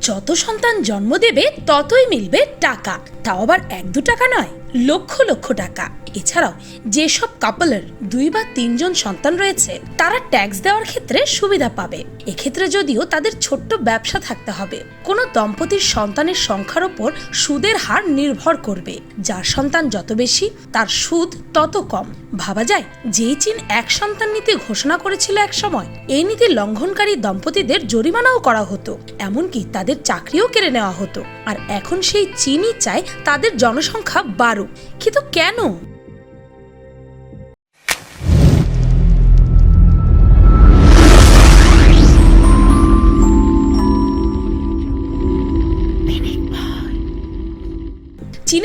যত সন্তান জন্ম দেবে ততই মিলবে টাকা। তাও আবার এক দু টাকা নয়। লক্ষ লক্ষ টাকা। এছাড়াও, যেসব কাপলের দুই বা তিনজন সন্তান রয়েছে, তারা ট্যাক্স দেওয়ার ক্ষেত্রে সুবিধা পাবে। এক্ষেত্রে যদিও তাদের ছোট্ট ব্যবসা থাকতে হবে, কোনো দম্পতির সন্তানের সংখ্যার ওপর সুদের হার নির্ভর করবে। যার সন্তান যত বেশি, তার সুদ তত কম। ভাবা যায়, যেই চীন এক সন্তান নীতি ঘোষণা করেছিল এক সময়, এই নীতি লঙ্ঘনকারী দম্পতিদের জরিমানাও করা হতো। এমনকি তাদের চাকরিও কেড়ে নেওয়া হতো। আর এখন সেই চীনই চায় তাদের জনসংখ্যা বাড়ুক। কিন্তু কেন?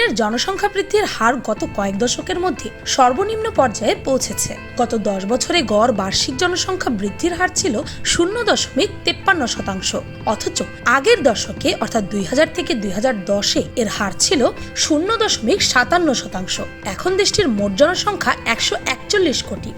চীনের জনসংখ্যা বৃদ্ধির হার গত কয়েক দশকের মধ্যে সর্বনিম্ন পর্যায়ে পৌঁছেছে। গত দশ বছরে গড় বার্ষিক জনসংখ্যা বৃদ্ধির হার ছিল শূন্য দশমিক তেপ্পান্ন শতাংশ। অথচ আগের দশকে, অর্থাৎ দুই হাজার থেকে দুই হাজার দশে, এর হার ছিল শূন্য দশমিক সাতান্ন শতাংশ। এখন দেশটির মোট জনসংখ্যা একশো একচল্লিশ কোটি।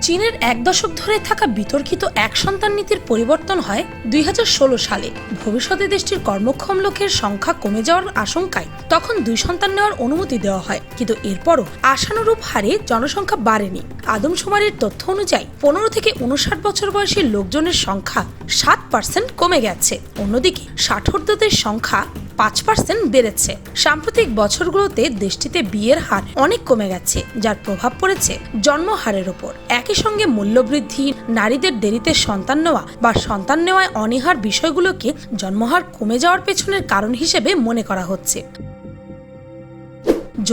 চীনের এক দশক ধরে থাকা বিতর্কিত এক সন্তান নীতির পরিবর্তন হয় দুই হাজার ষোলো সালে। ভবিষ্যতে দেশটির কর্মক্ষম লোকের সংখ্যা কমে যাওয়ার আশঙ্কায় তখন দুই সন্তান নেওয়ার অনুমতি দেওয়া হয়। কিন্তু এরপরও আশানুরূপ হারে জনসংখ্যা বাড়েনি। আদমশুমারির তথ্য অনুযায়ী পনেরো থেকে উনষাট বছর বয়সী লোকজনের সংখ্যা সাত পার্সেন্ট কমে গেছে। অন্যদিকে ষাটোর্ধদের সংখ্যা পাঁচ পার্সেন্ট বেড়েছে। সাম্প্রতিক বছরগুলোতে দেশটিতে বিয়ের হার অনেক কমে গেছে, যার প্রভাব পড়েছে জন্মহারের ওপর। একই সঙ্গে মূল্যবৃদ্ধি, নারীদের দেরিতে সন্তান নেওয়া বা সন্তান নেওয়ায় অনীহার বিষয়গুলোকে জন্মহার কমে যাওয়ার পেছনের কারণ হিসেবে মনে করা হচ্ছে।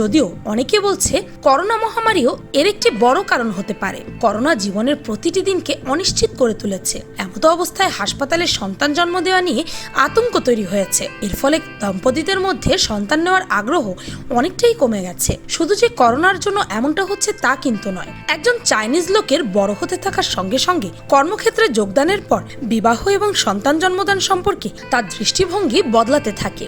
যদিও অনেকে বলছে করোনা মহামারীও এর একটি বড় কারণ হতে পারে। করোনা জীবনের প্রতিটি দিনকে অনিশ্চিত করে তুলেছে। এমতো অবস্থায় হাসপাতালে সন্তান জন্ম দেওয়া নিয়ে আতঙ্ক তৈরি হয়েছে। এর ফলে দম্পতিদের মধ্যে সন্তান নেওয়ার আগ্রহ অনেকটাই কমে গেছে। শুধু যে করোনার জন্য এমনটা হচ্ছে তা কিন্তু নয়। একজন চাইনিজ লোকের বড় হতে থাকার সঙ্গে সঙ্গে কর্মক্ষেত্রে যোগদানের পর বিবাহ এবং সন্তান জন্মদান সম্পর্কে তার দৃষ্টিভঙ্গি বদলাতে থাকে।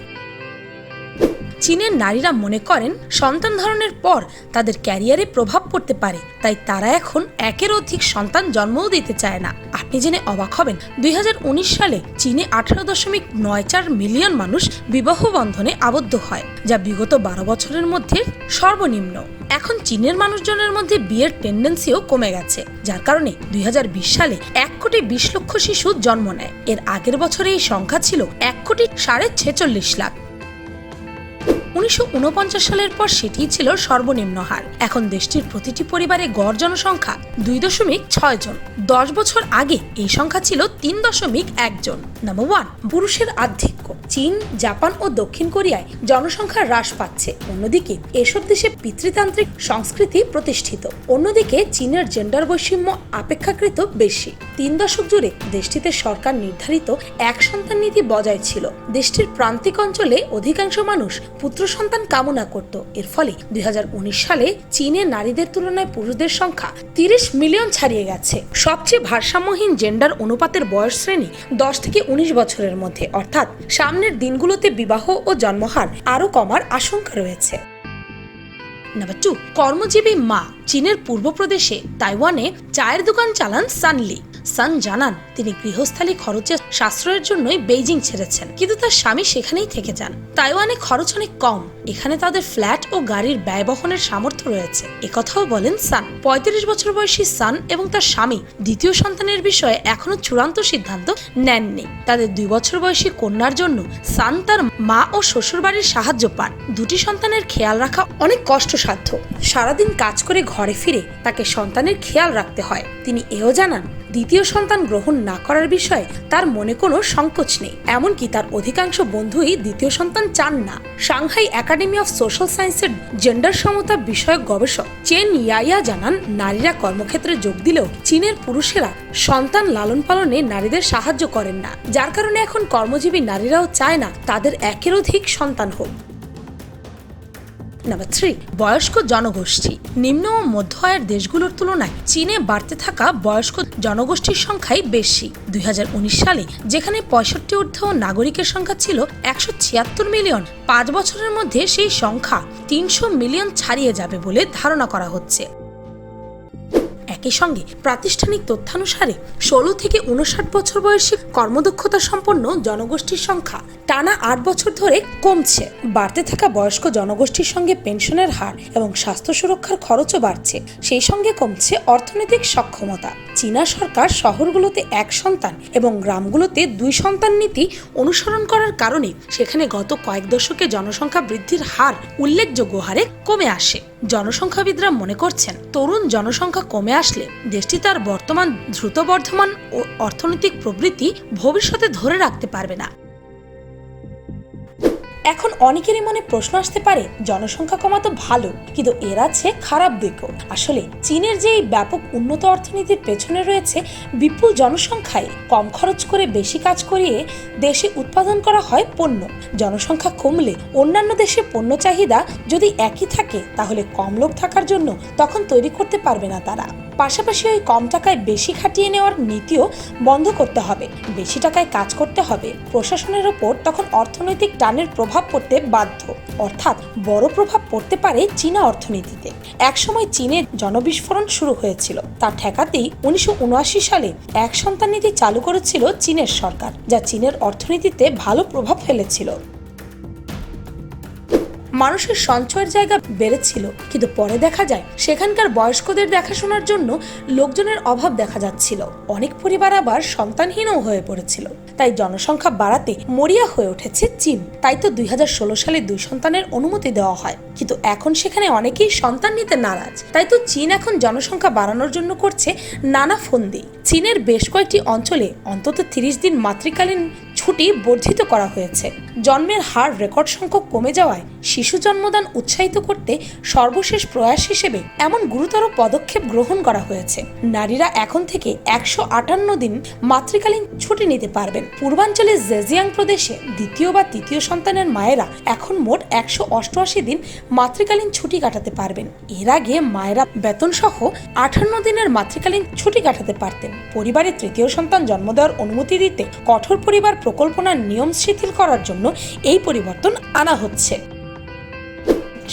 চীনের নারীরা মনে করেন সন্তান ধারণের পর তাদের ক্যারিয়ারে প্রভাব পড়তে পারে, তাই তারা এখন একের অধিক সন্তান জন্মও দিতে চায় না। আপনি জেনে অবাক হবেন, দুই হাজার উনিশ সালে চীনে আঠারো দশমিক নয় চার মিলিয়ন মানুষ বিবাহ বন্ধনে আবদ্ধ হয়, যা বিগত বারো বছরের মধ্যে সর্বনিম্ন। এখন চীনের মানুষজনের মধ্যে বিয়ের টেন্ডেন্সিও কমে গেছে, যার কারণে দুই হাজার বিশ সালে এক কোটি বিশ লক্ষ শিশু জন্ম নেয়। এর আগের বছরে এই সংখ্যা ছিল এক কোটি সাড়ে ছেচল্লিশ লাখ। উনিশশো ঊনপঞ্চাশ সালের পর সেটি ছিল সর্বনিম্ন হার। এখন দেশটির প্রতিটি পরিবারে গড় জনসংখ্যা দুই দশমিক ছয় জন। দশ বছর আগে এই সংখ্যা ছিল তিন দশমিক একজন নাম্বার ওয়ান, পুরুষের আধিক্য। চীন, জাপান ও দক্ষিণ কোরিয়ায় জনসংখ্যা হ্রাস পাচ্ছে। অন্যদিকে, এসব দেশে পিতৃতান্ত্রিক সংস্কৃতি প্রতিষ্ঠিত। অন্যদিকে, চীনের জেন্ডার বৈষম্য অপেক্ষাকৃত বেশি। তিন দশক জুড়ে দেশটিতে সরকার নির্ধারিত এক সন্তান নীতি বজায় ছিল। দেশটির প্রান্তিক অঞ্চলে অধিকাংশ মানুষ পুত্র সন্তান কামনা করত। এর ফলে দুই হাজার উনিশ সালে চীনে নারীদের তুলনায় পুরুষদের সংখ্যা তিরিশ মিলিয়ন ছাড়িয়ে গেছে। সবচেয়ে ভারসাম্যহীন জেন্ডার অনুপাতের বয়স শ্রেণি দশ থেকে উনিশ বছরের মধ্যে। অর্থাৎ সামনের দিনগুলোতে বিবাহ ও জন্মহার আরও কমার আশঙ্কা রয়েছে। নাম্বার টু কর্মজীবী মা, চীনের পূর্ব প্রদেশে, তাইওয়ানে চায়ের দোকান চালান সানলি। সান জানান, তিনি গৃহস্থালী খরচের সাশ্রয়ের জন্যই বেইজিং ছেড়েছেন, কিন্তু তার স্বামী সেখানেই থেকে যান। তাইওয়ানে খরচ অনেক কম। এখানে তাদের ফ্ল্যাট ও গাড়ির ব্যয় বহনের সামর্থ্য রয়েছে। একথাও বলেন সান। পঁয়ত্রিশ বছর বয়সী সান এবং তার স্বামী দ্বিতীয় সন্তানের বিষয়ে এখনও চূড়ান্ত সিদ্ধান্ত নেননি। তাদের দুই বছর বয়সী কন্যার জন্য সান তার মা ও শ্বশুরবাড়ির সাহায্য পান। দুটি সন্তানের খেয়াল রাখা অনেক কষ্টসাধ্য। সারাদিন কাজ করে ঘরে ফিরে তাকে সন্তানের খেয়াল রাখতে হয়। তিনি এও জানান দ্বিতীয় সন্তান গ্রহণ না করার বিষয়ে তার মনে কোনো সংকোচ নেই। এমনকি তার অধিকাংশ বন্ধুই দ্বিতীয় সন্তান চান না। সাংহাই একাডেমি অফ সোশ্যাল সায়েন্সের জেন্ডার সমতা বিষয়ক গবেষক চেন ইয়াইয়া জানান, নারীরা কর্মক্ষেত্রে যোগ দিলেও চীনের পুরুষেরা সন্তান লালন পালনে নারীদের সাহায্য করেন না। যার কারণে এখন কর্মজীবী নারীরাও চায় না তাদের একের অধিক সন্তান হোক। নাম্বার থ্রি বয়স্ক জনগোষ্ঠী। নিম্ন ও মধ্য আয়ের দেশগুলোর তুলনায় চীনে বাড়তে থাকা বয়স্ক জনগোষ্ঠীর সংখ্যাই বেশি। দুই হাজার উনিশ সালে যেখানে পঁয়ষট্টি ঊর্ধ্ব নাগরিকের সংখ্যা ছিল একশো ছিয়াত্তর মিলিয়ন, পাঁচ বছরের মধ্যে সেই সংখ্যা তিনশো মিলিয়ন ছাড়িয়ে যাবে বলে ধারণা করা হচ্ছে। একই সঙ্গে প্রাতিষ্ঠানিক তথ্যানুসারে ষোলো থেকে উনষাট বছর বয়সী কর্মদক্ষতা সম্পন্ন জনগোষ্ঠীর সংখ্যা টানা আট বছর ধরে কমছে। বাড়তে থাকা বয়স্ক জনগোষ্ঠীর সঙ্গে পেনশনের হার এবং স্বাস্থ্য সুরক্ষার খরচও বাড়ছে। সেই সঙ্গে কমছে অর্থনৈতিক সক্ষমতা। চীনা সরকার শহরগুলোতে এক সন্তান এবং গ্রামগুলোতে দুই সন্তান নীতি অনুসরণ করার কারণে সেখানে গত কয়েক দশকে জনসংখ্যা বৃদ্ধির হার উল্লেখযোগ্য হারে কমে আসে। জনসংখ্যাবিদরা মনে করছেন, তরুণ জনসংখ্যা কমে আসলে দেশটি তার বর্তমান দ্রুত বর্ধমান ও অর্থনৈতিক প্রবৃত্তি ভবিষ্যতে ধরে রাখতে পারবে না। এখন অনেকেরই মনে প্রশ্ন আসতে পারে, জনসংখ্যা কমা তো ভালো, কিন্তু এর আছে খারাপ দিকও। আসলে চীনের যে এই ব্যাপক উন্নত অর্থনীতির পেছনে রয়েছে, বিপুল জনসংখ্যায় কম খরচ করে বেশি কাজ করিয়ে দেশে উৎপাদন করা হয় পণ্য। জনসংখ্যা কমলে অন্যান্য দেশে পণ্য চাহিদা যদি একই থাকে, তাহলে কম লোক থাকার জন্য তখন তৈরি করতে পারবে না তারা। পাশাপাশি ওই কম টাকায় বেশি খাটিয়ে নেওয়ার নীতিও বন্ধ করতে হবে। বেশি টাকায় কাজ করতে হবে। প্রশাসনের ওপর তখন অর্থনৈতিক টানের প্রভাব পড়তে বাধ্য। অর্থাৎ বড় প্রভাব পড়তে পারে চীনা অর্থনীতিতে। একসময় চীনের জনবিস্ফোরণ শুরু হয়েছিল। তা ঠেকাতেই উনিশশো উনআশি সালে এক সন্তান নীতি চালু করেছিল চীনের সরকার, যা চীনের অর্থনীতিতে ভালো প্রভাব ফেলেছিল। মানুষের সঞ্চয়ের জায়গা বেড়েছিল, কিন্তু পরে দেখা যায় সেখানকার বয়স্কদের দেখাশোনার জন্য লোকজনের অভাব দেখা যাচ্ছিল। অনেক পরিবার আবার সন্তানহীনও হয়ে পড়েছিল। তাই জনসংখ্যা বাড়াতে মরিয়া হয়ে উঠেছে চীন। তাই তো দুই হাজার ষোলো সালে দুই সন্তানের অনুমতি দেওয়া হয়। কিন্তু এখন সেখানে অনেকেই সন্তান নিতে নারাজ। তাই তো চীন এখন জনসংখ্যা বাড়ানোর জন্য করছে নানা ফন্দি। চীনের বেশ কয়েকটি অঞ্চলে অন্তত তিরিশ দিন মাতৃকালীন ছুটি বর্ধিত করা হয়েছে। জন্মের হার রেকর্ড সংখ্যক কমে যাওয়ায় শিশু জন্মদান উৎসাহিত করতে সর্বশেষ প্রয়াস হিসেবে এমন গুরুতর পদক্ষেপ গ্রহণ করা হয়েছে। নারীরা এখন থেকে একশো আটান্ন দিন মাতৃকালীন ছুটি নিতে পারবেন। পূর্বাঞ্চলের জেজিয়াং প্রদেশে দ্বিতীয় বা তৃতীয় সন্তানের মায়েরা এখন মোট একশো অষ্টআশি দিন মাতৃকালীন ছুটি কাটাতে পারবেন। এর আগে মায়েরা বেতন সহ আটান্ন দিনের মাতৃকালীন ছুটি কাটাতে পারতেন। পরিবারের তৃতীয় সন্তান জন্ম দেওয়ার অনুমতি দিতে কঠোর পরিবার প্রকল্পনার নিয়ম শিথিল করার জন্য এই পরিবর্তন আনা হচ্ছে।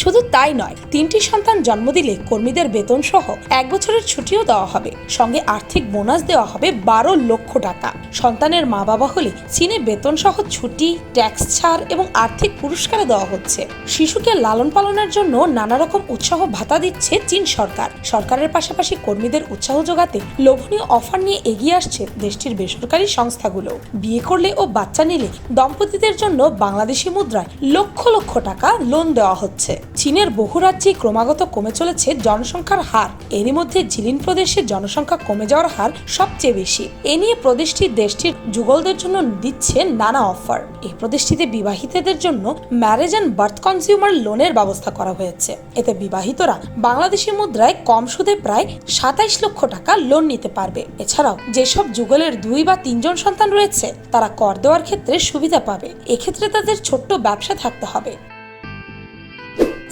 শুধু তাই নয়, তিনটি সন্তান জন্ম দিলে কর্মীদের বেতন সহ এক বছরের ছুটিও দেওয়া হবে। সঙ্গে আর্থিক বোনাস দেওয়া হবে বারো লক্ষ টাকা। সন্তানের মা বাবা হলে চীনে বেতন সহ ছুটি, ট্যাক্স ছাড় এবং আর্থিক পুরস্কার দেওয়া হচ্ছে। শিশুকে লালন পালনের জন্য নানা রকম উৎসাহ ভাতা দিচ্ছে চীন সরকার। সরকারের পাশাপাশি কর্মীদের উৎসাহ যোগাতে লোভনীয় অফার নিয়ে এগিয়ে আসছে দেশটির বেসরকারি সংস্থাগুলো। বিয়ে করলে ও বাচ্চা নিলে দম্পতিদের জন্য বাংলাদেশি মুদ্রায় লক্ষ লক্ষ টাকা লোন দেওয়া হচ্ছে। চীনের বহু রাজ্যে ক্রমাগত কমে চলেছে জনসংখ্যার হার। এরই মধ্যে জিলিন প্রদেশের জনসংখ্যা কমে যাওয়ার হার সবচেয়ে বেশি। এ নিয়ে প্রদেশটি দেশটির যুগলদের জন্য দিচ্ছে নানা অফার। এই প্রদেশটিতে বিবাহিতদের জন্য ম্যারেজ অ্যান্ড বার্থ কনজিউমার লোনের ব্যবস্থা করা হয়েছে। এতে বিবাহিতরা বাংলাদেশি মুদ্রায় কম সুদে প্রায় সাতাইশ লক্ষ টাকা লোন নিতে পারবে। এছাড়াও যেসব যুগলের দুই বা তিনজন সন্তান রয়েছে, তারা কর দেওয়ার ক্ষেত্রে সুবিধা পাবে। এক্ষেত্রে তাদের ছোট্ট ব্যবসা থাকতে হবে।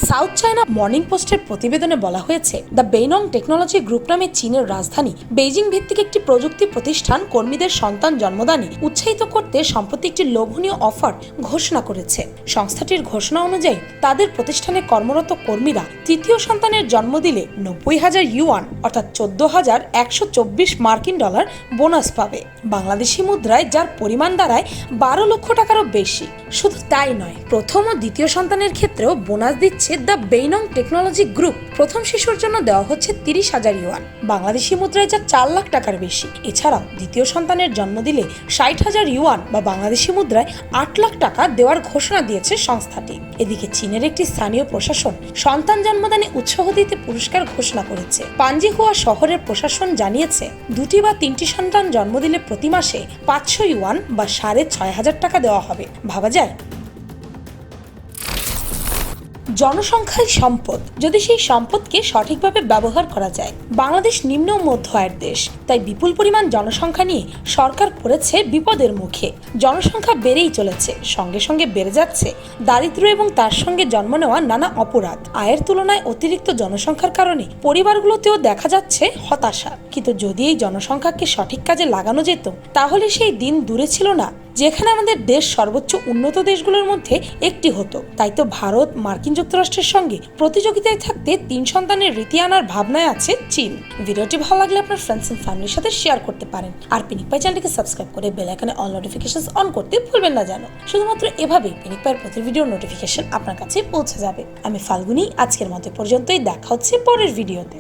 সাউথ চায়না মর্নিং পোস্টের প্রতিবেদনে বলা হয়েছে, দ্য বেইনং টেকনোলজি গ্রুপ নামে চীনের রাজধানী বেইজিং ভিত্তিক একটি প্রযুক্তি প্রতিষ্ঠান কর্মীদের সন্তান জন্মদানে উৎসাহিত করতে সম্প্রতি একটি লোভনীয় অফার ঘোষণা করেছে। সংস্থাটির ঘোষণা অনুযায়ী, তাদের প্রতিষ্ঠানে কর্মরত কর্মীরা তৃতীয় সন্তানের জন্ম দিলে নব্বই হাজার ইউয়ান, অর্থাৎ চোদ্দ হাজার একশো চব্বিশ মার্কিন ডলার বোনাস পাবে। বাংলাদেশি মুদ্রায় যার পরিমাণ দাঁড়ায় বারো লক্ষ টাকারও বেশি। শুধু তাই নয়, প্রথম ও দ্বিতীয় সন্তানের ক্ষেত্রেও বোনাস দিচ্ছে দ্য বেইনং টেকনোলজি গ্রুপ প্রথম শিশুর জন্য দেওয়া হচ্ছে তিরিশ হাজার ইউয়ান। বাংলাদেশি মুদ্রায় যা চার লাখ টাকার বেশি। এছাড়াও দ্বিতীয় সন্তানের জন্ম দিলে ষাট হাজার ইউয়ান বা বাংলাদেশি মুদ্রায় আট লাখ টাকা দেওয়ার ঘোষণা দিয়েছে সংস্থাটি। এদিকে চীনের একটি স্থানীয় প্রশাসন সন্তান জন্মদানে উৎসাহ দিতে পুরস্কার ঘোষণা করেছে। পাঞ্জিহুয়া শহরের প্রশাসন জানিয়েছে, দুটি বা তিনটি সন্তান জন্ম দিলে প্রতি মাসে পাঁচশো ইউয়ান বা সাড়ে ছয় হাজার টাকা দেওয়া হবে। ভাবা যায় জনসংখ্যাই সম্পদ। যদি সেই সম্পদকে সঠিকভাবে ব্যবহার করা যায়, বাংলাদেশ নিম্ন মধ্য আয়ের দেশ। তাই বিপুল পরিমাণ জনসংখ্যা নিয়ে সরকার পড়েছে বিপদের মুখে। জনসংখ্যা বেড়েই চলেছে, সঙ্গে সঙ্গে বেড়ে যাচ্ছে দারিদ্র্য এবং তার সঙ্গে জন্ম নেওয়া নানা অপরাধ। আয়ের তুলনায় অতিরিক্ত জনসংখ্যার কারণে পরিবারগুলোতেও দেখা যাচ্ছে হতাশা। কিন্তু যদি এই জনসংখ্যাকে সঠিক কাজে লাগানো যেত, তাহলে সেই দিন দূরে ছিল না। যেখানে আমাদের দেশ সর্বোচ্চ উন্নত দেশগুলোর মধ্যে একটি হতো। তাই তো ভারত, মার্কিন যুক্তরাষ্ট্রের সঙ্গে প্রতিযোগিতায় থাকতে তিন সন্তানের রীতি আনার ভাবনায় আছে চীন। ভিডিওটি ভালো লাগলে আপনার ফ্রেন্ডস এন্ড ফ্যামিলির সাথে শেয়ার করতে পারেন। আর পিনিক পাই চ্যানেলটিকে সাবস্ক্রাইব করে বেল আইকনে অল নোটিফিকেশন অন করতে ভুলবেন না জানো শুধুমাত্র এভাবেই পিনিক পাইয়ের প্রতি ভিডিওর নোটিফিকেশন আপনার কাছে পৌঁছে যাবে। আমি ফাল্গুনি, আজকের মতো পর্যন্তই। দেখা হচ্ছে পরের ভিডিওতে